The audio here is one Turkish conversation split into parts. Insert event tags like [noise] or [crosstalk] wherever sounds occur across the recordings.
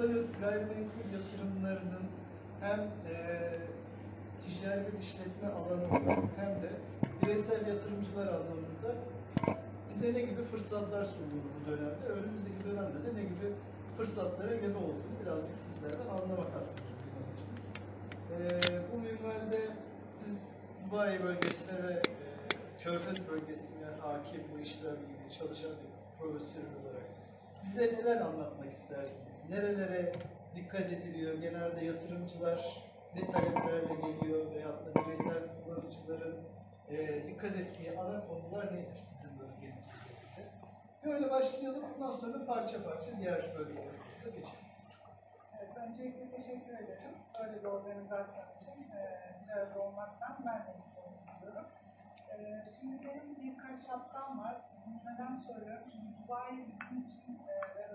uluslararası gayrimenkul yatırımlarının hem eee ticari bir işletme alanında hem de bireysel yatırımcılar anlamında bize ne gibi fırsatlar sunduğunu bu dönemde, önümüzdeki dönemde de ne gibi fırsatlara gebe olduğunu birazcık sizlerden anlamak aslında. Eee bu minvalde siz Dubai bölgesine ve eee, Körfez bölgesine hakim bu işlerle ilgili çalışan bir profesyonel olarak bize neler anlatmak istersiniz? Nerelere dikkat ediliyor? Genelde yatırımcılar ne taleplerle geliyor veyahut da bireysel kullanıcıların eee, dikkat ettiği ana konular nedir sizin bölgeniz üzerinde? Böyle başlayalım. Ondan sonra parça parça diğer bölgelere de geçelim. Evet, öncelikle teşekkür ederim. Böyle bir organizasyon için e, bir arada olmaktan ben de mutlu oluyorum. E, şimdi benim birkaç şapkam var. Neden söylüyorum? Çünkü Dubai bizim için e,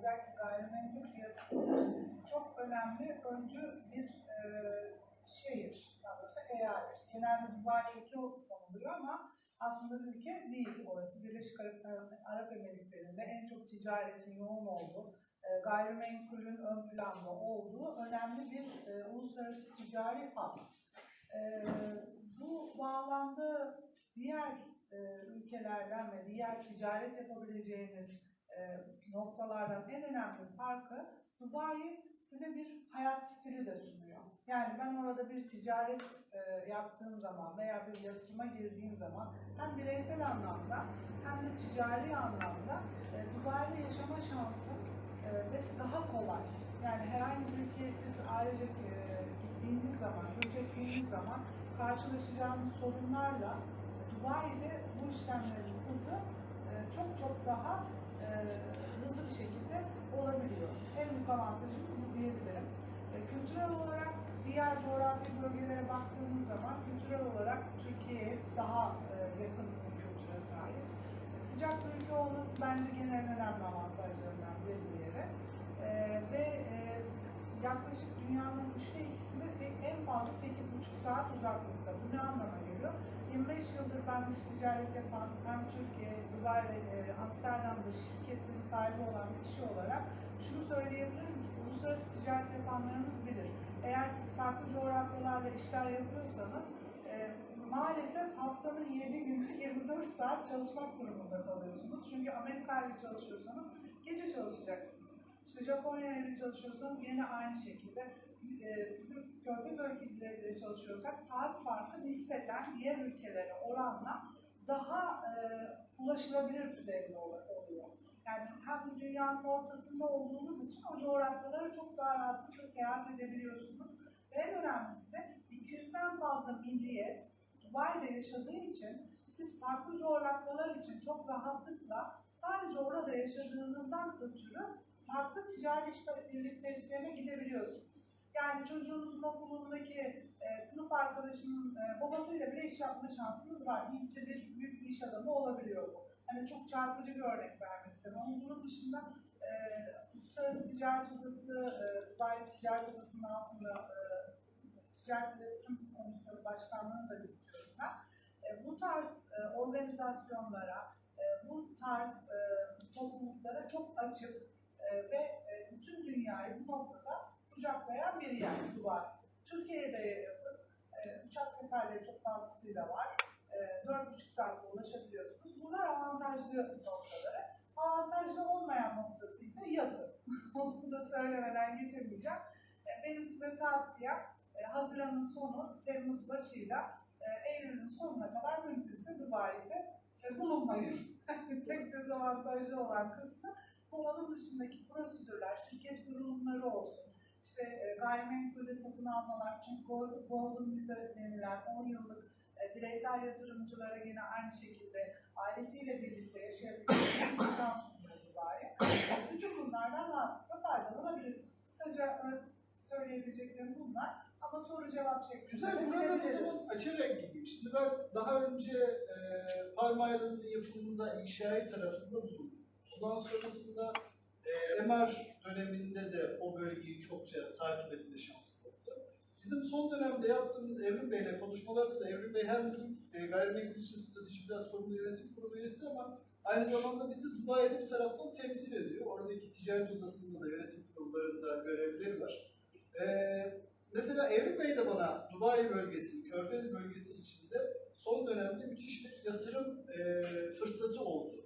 özellikle gayrimenkul piyasası için çok önemli, öncü bir e, şehir. Daha doğrusu eyalet. Genelde Dubai ülke sanılıyor ama aslında ülke değil orası. Birleşik Arap, Arap Emirlikleri'nde en çok ticaretin yoğun olduğu, e, gayrimenkulün ön planda olduğu önemli bir e, uluslararası ticari hub. E, bu bağlamda diğer e, ülkelerden ve diğer ticaret yapabileceğiniz e, noktalardan en önemli farkı Dubai size bir hayat stili de sunuyor. Yani ben orada bir ticaret e, yaptığım zaman veya bir yatırıma girdiğim zaman hem bireysel anlamda hem de ticari anlamda e, Dubai'de yaşama şansım e, daha kolay. Yani herhangi bir ülkeye siz e, gittiğiniz zaman, göç ettiğiniz zaman karşılaşacağınız sorunlarla Dubai'de bu işlemlerin hızı e, çok çok daha e, hızlı bir şekilde olabiliyor. En büyük avantajımız bu diyebilirim. E, kültürel olarak diğer coğrafi bölgelere baktığımız zaman kültürel olarak Türkiye'ye daha e, yakın bir kültüre sahip. Sıcak bir ülke olması bence gene en önemli avantajlarından bir diğeri. Ve e, yaklaşık dünyanın üçte ikisinde en fazla 8,5 saat uzaklıkta. Bu ne anlama geliyor? 25 yıldır ben dış ticaret yapan hem Türkiye, Dubai ve e, Amsterdam'da şirketlerin sahibi olan bir kişi olarak şunu söyleyebilirim ki uluslararası ticaret yapanlarımız bilir. Eğer siz farklı coğrafyalarla işler yapıyorsanız e, maalesef haftanın 7 günü [laughs] 24 saat çalışmak durumunda kalıyorsunuz. Çünkü Amerika ile çalışıyorsanız gece çalışacaksınız. İşte Japonya ile çalışıyorsanız yine aynı şekilde bizim körfez ülkeleriyle çalışıyorsak saat farkı nispeten diğer ülkelere oranla daha e, ulaşılabilir düzeyde ol- oluyor. Yani hem de dünyanın ortasında olduğunuz için o coğrafyalara çok daha rahatlıkla seyahat edebiliyorsunuz. Ve en önemlisi de 200'den fazla milliyet Dubai'de yaşadığı için siz farklı coğrafyalar için çok rahatlıkla sadece orada yaşadığınızdan ötürü farklı ticari işbirliklerine gidebiliyorsunuz. Yani çocuğunuzun okulundaki e, sınıf arkadaşının e, babasıyla bile iş yapma şansınız var. Hintli bir büyük bir iş adamı olabiliyor bu. Hani çok çarpıcı bir örnek vermek istedim. Ama bunun dışında e, Uluslararası Ticaret Odası, e, Dubai Ticaret Odası'nın altında e, Ticaret Yatırım Komisyonu Başkanlığı'nı da yürütüyorum ben. E, bu tarz e, organizasyonlara, e, bu tarz e, topluluklara çok açık e, ve e, bütün dünyayı bu noktada kucaklayan bir yer Dubai. Türkiye'de e, uçak seferleri çok fazlasıyla var. E, 4,5 saatte ulaşabiliyorsunuz. Bunlar avantajlı noktaları. Avantajlı olmayan noktası ise yazın. [laughs] Onu da söylemeden geçemeyeceğim. E, benim size tavsiyem e, Haziran'ın sonu, Temmuz başıyla e, Eylül'ün sonuna kadar mümkünse Dubai'de e, bulunmayın. [laughs] Tek dezavantajlı olan kısmı bu onun dışındaki prosedürler, şirket kurulumları olsun, işte e, gayrimenkulde satın almalar, çünkü Gol- Golden Visa denilen 10 yıllık e, bireysel yatırımcılara yine aynı şekilde ailesiyle birlikte yaşayabileceği bir imkan sunuyor Dubai. E, Bütün bunlardan rahatlıkla faydalanabilirsiniz. Kısaca söyleyebileceklerim bunlar ama soru cevap şeklinde Güzel, buradan o zaman açarak gideyim. Şimdi ben daha önce e, Palm Island'ın yapımında inşai tarafında bulundum. Ondan sonrasında e, MR döneminde de o bölgeyi çokça takip etme şansım oldu. Bizim son dönemde yaptığımız Evrim Bey'le konuşmalarda da Evrim Bey hem bizim e, gayrimenkul için strateji platformu yönetim kurulu üyesi ama aynı zamanda bizi Dubai'de bir taraftan temsil ediyor. Oradaki ticaret odasında da yönetim kurullarında görevli sebepleri var. Ee, mesela Evrim Bey de bana Dubai bölgesi, Körfez bölgesi içinde son dönemde müthiş bir yatırım e, fırsatı oldu.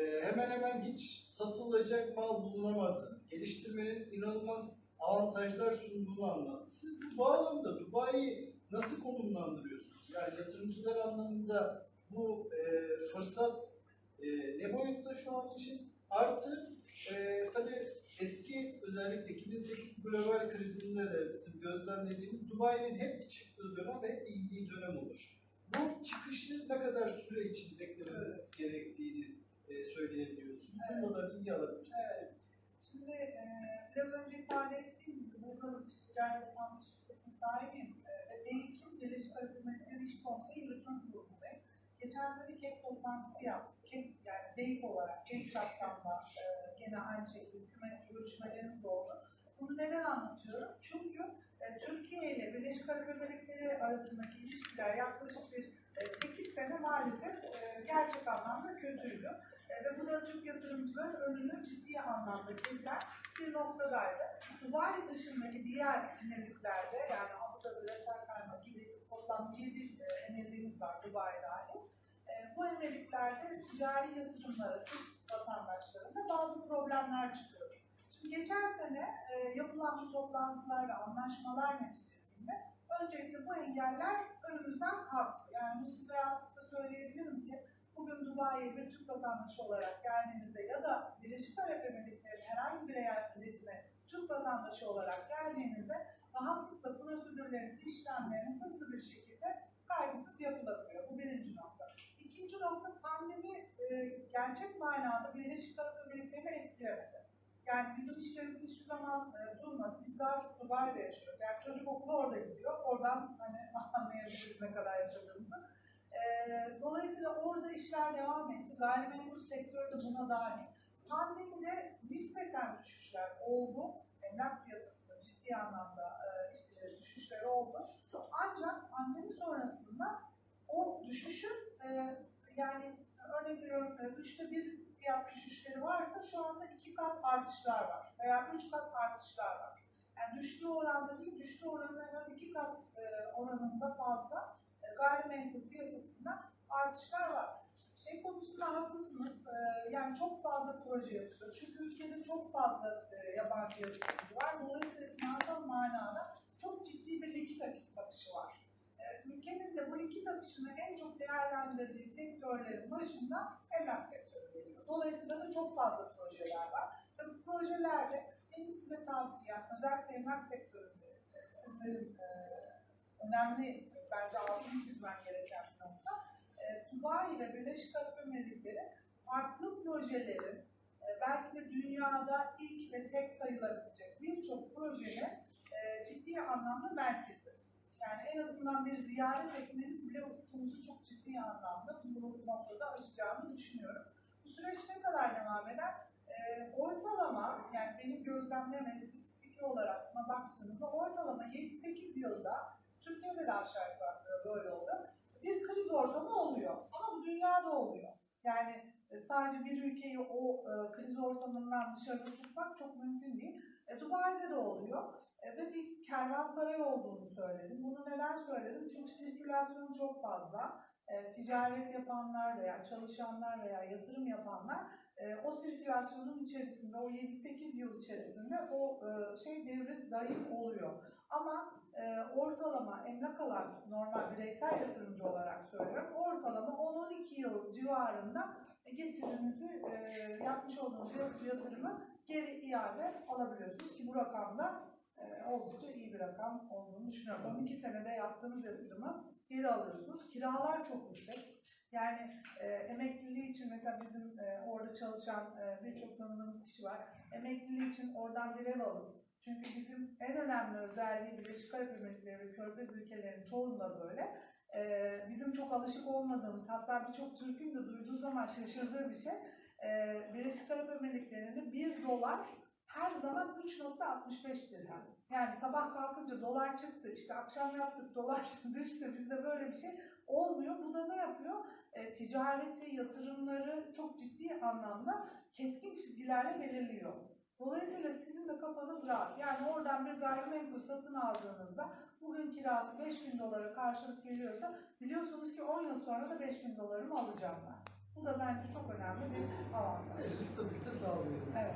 E, hemen hemen hiç satılacak mal bulunamadı. Geliştirmenin inanılmaz avantajlar sunduğunu anlattı. Siz bu bağlamda Dubai'yi nasıl konumlandırıyorsunuz? Yani yatırımcılar anlamında bu e, fırsat e, ne boyutta şu an için? Artı e, tabii eski özellikle 2008 global krizinde de bizim gözlemlediğimiz Dubai'nin hep çıktığı dönem ve hep indiği dönem olur. Bu çıkışı ne kadar süre için beklememiz gerektiğini e, söyleyebiliyorsunuz. Bunda da bilgi alabilirsiniz. Evet. Şimdi e, biraz önce ifade ettiğim gibi bu kalıp dış ticaret yapan bir şirketin sahibiyim. E, D2 Birleşik Arap Emirlikleri İş Konseyi Yürütme Kurulu'ndayım. Geçen sene KEP toplantısı yaptık. KEP yani DEİK olarak, KEP şapkamla e, gene aynı şekilde hükümetle görüşmelerimiz oldu. Bunu neden anlatıyorum? Çünkü e, Türkiye ile Birleşik Arap Emirlikleri arasındaki ilişkiler yaklaşık bir e, 8 sene maalesef e, gerçek anlamda kötüydü. E, ve bu da Türk yatırımcıların önünü ciddi anlamda kesen bir noktadaydı. Dubai dışındaki diğer emirliklerde yani Abu Dhabi, Ras Kaymak gibi toplam 7 emirliğimiz var Dubai dahil. E, bu emirliklerde ticari yatırımlara Türk vatandaşlarında bazı problemler çıkıyor. Şimdi geçen sene e, yapılan bu toplantılar ve anlaşmalar neticesinde öncelikle bu engeller önümüzden kalktı. Yani bu size rahatlıkla söyleyebilirim ki bugün Dubai'ye bir Türk vatandaşı olarak geldiğinizde ya da Birleşik Arap Emirlikleri'nin herhangi bir eyaletine Türk vatandaşı olarak geldiğinizde rahatlıkla prosedürlerinizi, işlemleriniz hızlı bir şekilde kaygısız yapılabiliyor. Bu birinci nokta. İkinci nokta pandemi e, gerçek manada Birleşik Arap Emirlikleri'ni etkilemedi. Yani bizim işlerimiz hiçbir zaman e, durmadı. Biz daha çok Dubai'de yaşıyoruz. Yani çocuk okula orada gidiyor. Oradan hani [laughs] anlayabiliriz ne kadar yaşadığımızı. Dolayısıyla orada işler devam etti. Gayrimenkul sektörü de buna dahil. Pandemide nispeten düşüşler oldu. Emlak piyasasında ciddi anlamda işte düşüşler oldu. Ancak pandemi sonrasında o düşüşün yani örnek veriyorum üçte bir fiyat düşüşleri varsa şu anda iki kat artışlar var veya üç kat artışlar var. Yani düştüğü oranda değil, düştüğü oranın en az iki kat oranında fazla gayrimenkul piyasasında artışlar var. Şey konusunda haklısınız. E, yani çok fazla proje yapılıyor. Çünkü ülkede çok fazla e, yabancı yatırımcı var. Dolayısıyla finansal manada çok ciddi bir likit akışı var. E, ülkenin de bu likit akışını en çok değerlendirdiği sektörlerin başında emlak sektörü geliyor. Dolayısıyla da çok fazla projeler var. Ve bu projelerde benim size tavsiyem özellikle emlak sektöründe e, sizlerin e, önemli bence altını çizmen gereken bir nokta. E, Dubai ve Birleşik Arap Emirlikleri farklı projelerin e, belki de dünyada ilk ve tek sayılabilecek birçok projenin e, ciddi anlamda merkezi. Yani en azından bir ziyaret etmeniz bile ufkumuzu çok ciddi anlamda bu noktada açacağını düşünüyorum. Bu süreç ne kadar devam eder? E, ortalama, yani benim gözlemleme istatistiki olarak buna baktığımızda ortalama 7-8 yılda Türkiye'de de aşağı yukarı böyle oldu. Bir kriz ortamı oluyor. Ama bu dünyada oluyor. Yani e, sadece bir ülkeyi o e, kriz ortamından dışarıda tutmak çok mümkün değil. E, Dubai'de de oluyor. E, ve bir kervansaray olduğunu söyledim. Bunu neden söyledim? Çünkü sirkülasyon çok fazla. E, ticaret yapanlar veya çalışanlar veya yatırım yapanlar e, o sirkülasyonun içerisinde, o 7-8 yıl içerisinde o e, şey devri daim oluyor. Ama e, ortalama emlak alan normal bireysel yatırımcı olarak söylüyorum. Ortalama 10-12 yıl civarında getirinizi e, yapmış olduğunuz yatırımı geri iade alabiliyorsunuz ki bu rakamda e, oldukça iyi bir rakam olduğunu düşünüyorum. 12 senede yaptığınız yatırımı geri alıyorsunuz. Kiralar çok yüksek. Yani e, emekliliği için mesela bizim e, orada çalışan e, birçok tanıdığımız kişi var. Emekliliği için oradan bir ev alıp çünkü bizim en önemli özelliği Birleşik Arap Emirlikleri ve Körfez ülkelerinin çoğunda böyle. Ee, bizim çok alışık olmadığımız, hatta birçok Türk'ün de duyduğu zaman şaşırdığı bir şey. Ee, Birleşik Arap Emirlikleri'nde 1 dolar her zaman 3.65 dirhem. Yani sabah kalkınca dolar çıktı, işte akşam yaptık dolar [laughs] düştü, bizde böyle bir şey olmuyor. Bu da ne yapıyor? E, ticareti, yatırımları çok ciddi anlamda keskin çizgilerle belirliyor. Dolayısıyla sizin de kafanız rahat. Yani oradan bir gayrimenkul satın aldığınızda bugün kirası 5000 dolara karşılık geliyorsa biliyorsunuz ki 10 yıl sonra da 5000 dolarımı alacağım ben. Bu da bence çok önemli bir avantaj. Evet, statükte sağlıyoruz. Evet.